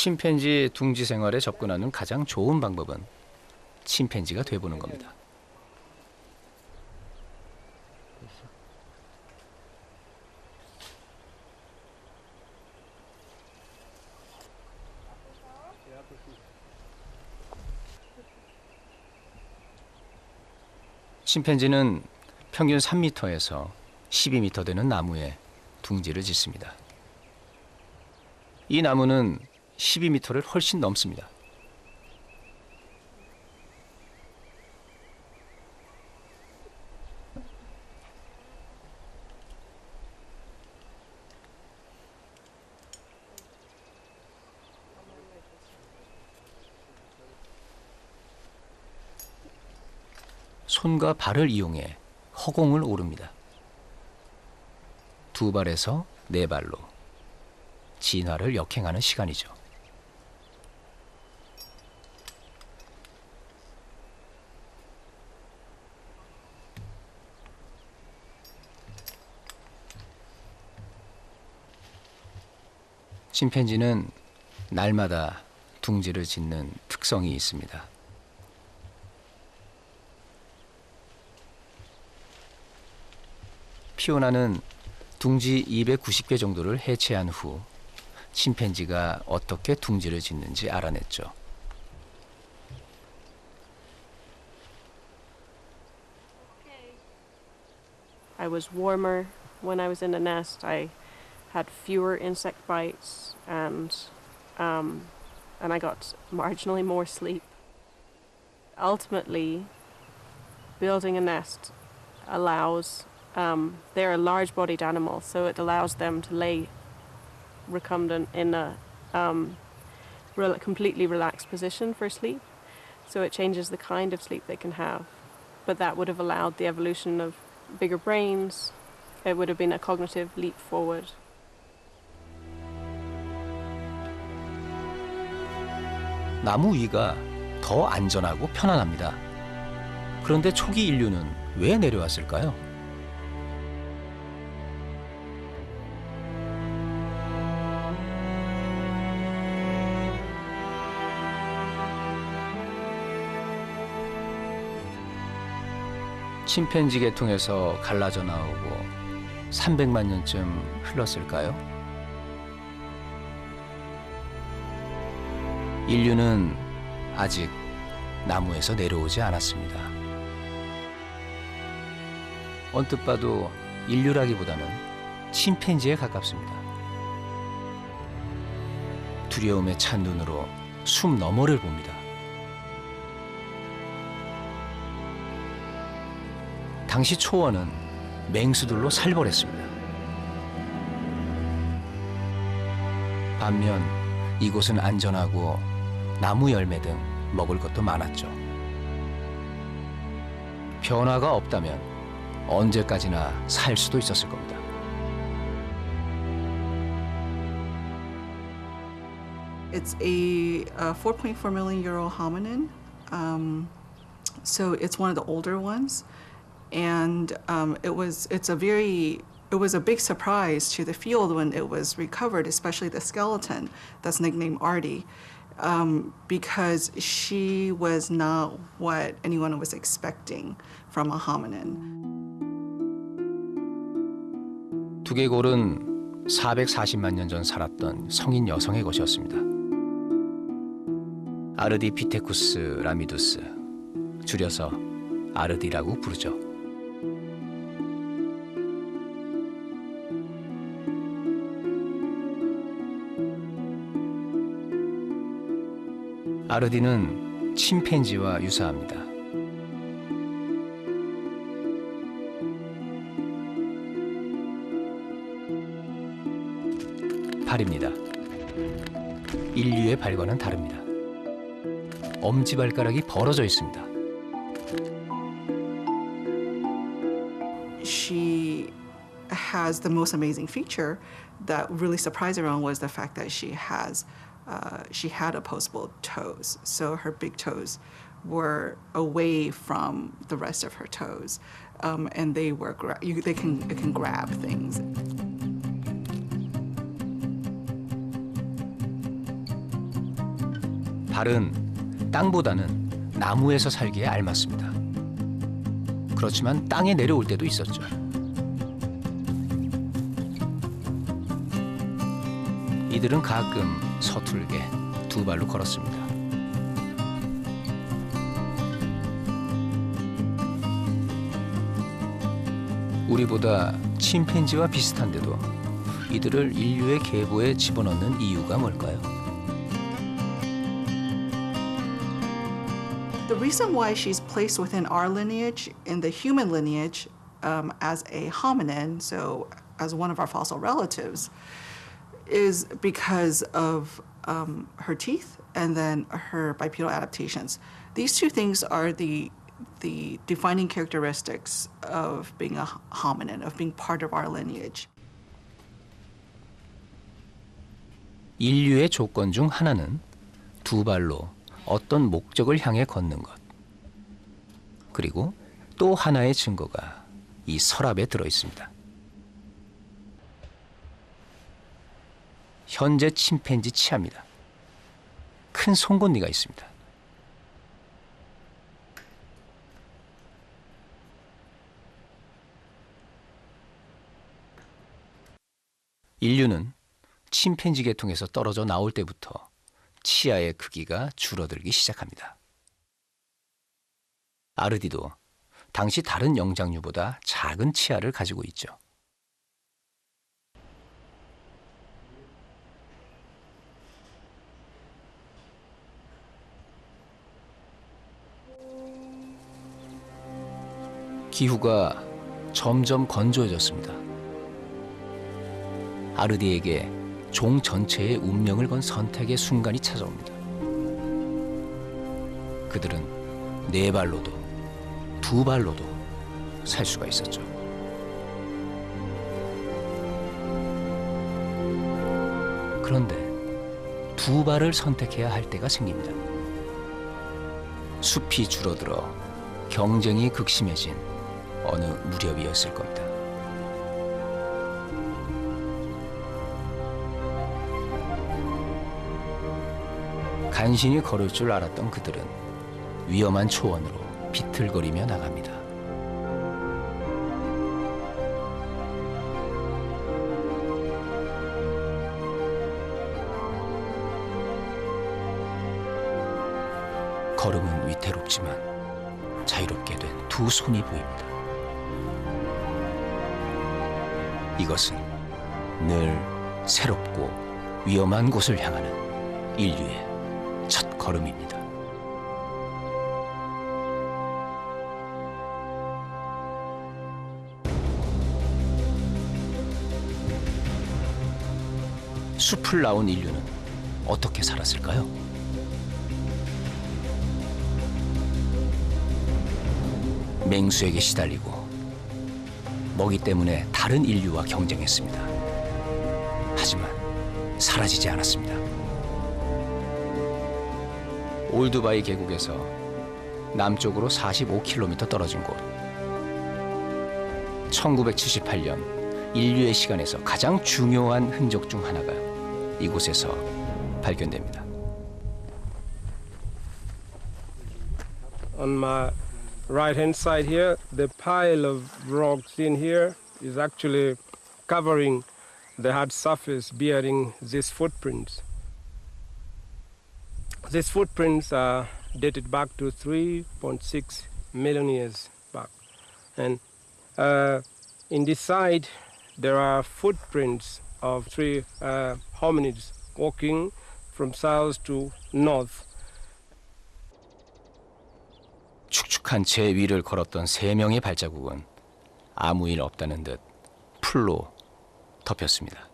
침팬지 둥지 생활에 접근하는 가장 좋은 방법은 침팬지가 돼보는 겁니다. 침팬지는 평균 3m에서 12m 되는 나무에 둥지를 짓습니다. 이 나무는 12m를 훨씬 넘습니다. 손과 발을 이용해 허공을 오릅니다. 두 발에서 네 발로 진화를 역행하는 시간이죠. 침팬지는 날마다 둥지를 짓는 특성이 있습니다. 피오나는 둥지 290개 정도를 해체한 후 침팬지가 어떻게 둥지를 짓는지 알아냈죠. I was warmer when I was in the nest. I had fewer insect bites and um, and I got marginally more sleep. Ultimately, building a nest allows um, they're a large-bodied animal, so it allows them to lay recumbent in a um, rel- completely relaxed position for sleep. So it changes the kind of sleep they can have. But that would have allowed the evolution of bigger brains. It would have been a cognitive leap forward. 나무 위가 더 안전하고 편안합니다. 그런데 초기 인류는 왜 내려왔을까요? 침팬지 계통에서 갈라져 나오고 300만 년쯤 흘렀을까요? 인류는 아직 나무에서 내려오지 않았습니다. 언뜻 봐도 인류라기보다는 침팬지에 가깝습니다. 두려움에 찬 눈으로 숨 너머를 봅니다. 당시 초원은 맹수들로 살벌했습니다. 반면 이곳은 안전하고 나무 열매 등 먹을 것도 많았죠. 변화가 없다면 언제까지나 살 수도 있었을 겁니다. It's a, uh 4.4 million year old hominin. Um, so it's one of the older ones. And um, it was, it's a very, it was a big surprise to the field when it was recovered, especially the skeleton that's nicknamed Artie, Um, because she was not what anyone was expecting from a hominin. 두개골은 440만 년 전 살았던 성인 여성의 것이었습니다. 아르디피테쿠스 라미두스, 줄여서 아르디라고 부르죠. 아르디는 침팬지와 유사합니다. 발입니다. 인류의 발과는 다릅니다. 엄지발가락이 벌어져 있습니다. she has the most amazing feature that really surprised everyone was the fact that she has uh, she had opposable toes so her big toes were away from the rest of her toes um, and they were gra- you, they can it can grab things 발은 땅보다는 나무에서 살기에 알맞습니다. 그렇지만 땅에 내려올 때도 있었죠. 이들은 가끔 서툴게 두 발로 걸었습니다. 우리보다 침팬지와 비슷한데도 이들을 인류의 계보에 집어넣는 이유가 뭘까요? The reason why she's placed within our lineage, in the human lineage, um, as a hominin, so as one of our fossil relatives, is because of um, her teeth and then her bipedal adaptations. These two things are the the defining characteristics of being a hominin, of being part of our lineage. 인류의 조건 중 하나는 두 발로 어떤 목적을 향해 걷는 것. 그리고 또 하나의 증거가 이 서랍에 들어 있습니다. 현재 침팬지 치아입니다. 큰 송곳니가 있습니다. 인류는 침팬지 계통에서 떨어져 나올 때부터 치아의 크기가 줄어들기 시작합니다. 아르디도 당시 다른 영장류보다 작은 치아를 가지고 있죠. 기후가 점점 건조해졌습니다. 아르디에게 종 전체의 운명을 건 선택의 순간이 찾아옵니다. 그들은 네 발로도 두 발로도 살 수가 있었죠. 그런데 두 발을 선택해야 할 때가 생깁니다. 숲이 줄어들어 경쟁이 극심해진 어느 무렵이었을 겁니다. 간신히 걸을 줄 알았던 그들은 위험한 초원으로 비틀거리며 나갑니다. 걸음은 위태롭지만 자유롭게 된 두 손이 보입니다. 이것은 늘 새롭고 위험한 곳을 향하는 인류의 첫 걸음입니다. 숲을 나온 인류는 어떻게 살았을까요? 맹수에게 시달리고 먹이 때문에 다른 인류와 경쟁했습니다. 하지만 사라지지 않았습니다. 올드바이 계곡에서 남쪽으로 45km 떨어진 곳. 1978년 인류의 시간에서 가장 중요한 흔적 중 하나가 이곳에서 발견됩니다. Right hand side here, the pile of rocks in here is actually covering the hard surface bearing these footprints. These footprints are dated back to 3.6 million years back. And uh, in this side, there are footprints of three uh, hominids walking from south to north. 축축한 제 위를 걸었던 세 명의 발자국은 아무 일 없다는 듯 풀로 덮였습니다.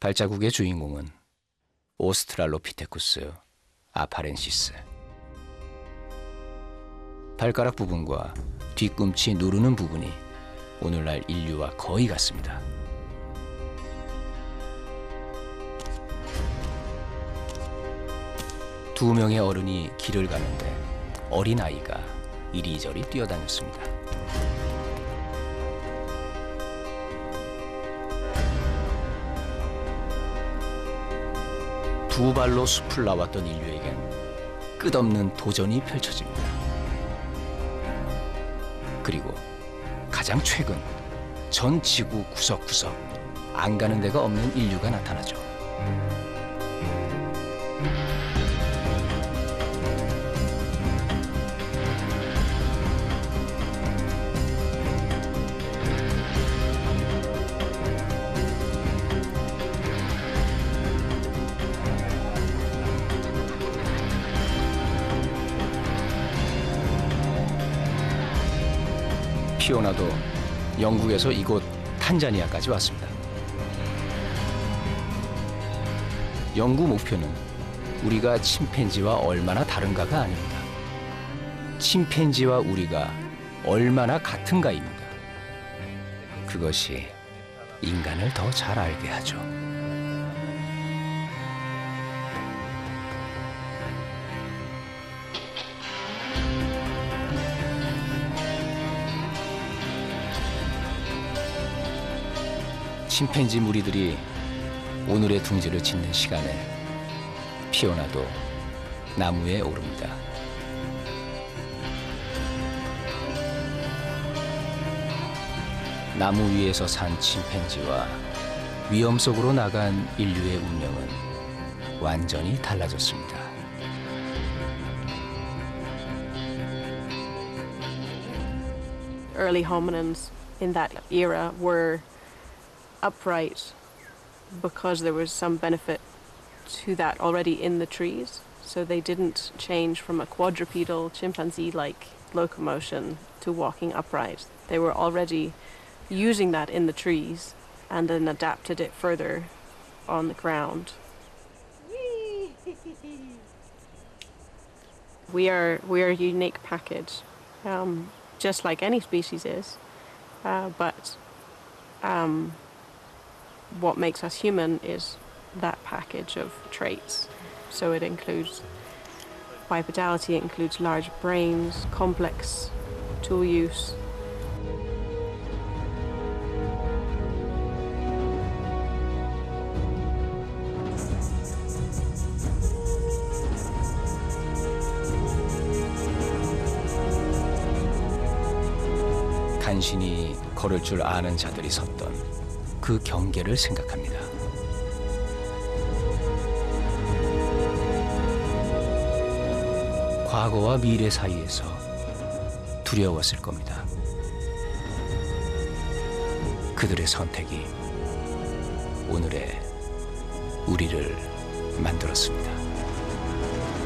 발자국의 주인공은 오스트랄로피테쿠스 아파렌시스. 발가락 부분과 뒤꿈치 누르는 부분이 오늘날 인류와 거의 같습니다. 두 명의 어른이 길을 가는데 어린 아이가 이리저리 뛰어다녔습니다. 두 발로 숲을 나왔던 인류에겐 끝없는 도전이 펼쳐집니다. 그리고 가장 최근 전 지구 구석구석 안 가는 데가 없는 인류가 나타나죠. 피오나도 영국에서 이곳 탄자니아까지 왔습니다. 연구 목표는 우리가 침팬지와 얼마나 다른가가 아닙니다. 침팬지와 우리가 얼마나 같은가입니다. 그것이 인간을 더 잘 알게 하죠. 침팬지 무리들이 오늘의 둥지를 짓는 시간에 피오나도 나무에 오릅니다. 나무 위에서 산 침팬지와 위험 속으로 나간 인류의 운명은 완전히 달라졌습니다. Upright because there was some benefit to that already in the trees. So they didn't change from a quadrupedal chimpanzee like locomotion to walking upright. They were already using that in the trees and then adapted it further on the ground. We are we are a unique package, um, just like any species is, uh, but um, what makes us human is that package of traits. So it includes bipedality, it includes large brains, complex tool use. 간신히 걸을 줄 아는 자들이 섰던 그 경계를 생각합니다. 과거와 미래 사이에서 두려웠을 겁니다. 그들의 선택이 오늘의 우리를 만들었습니다.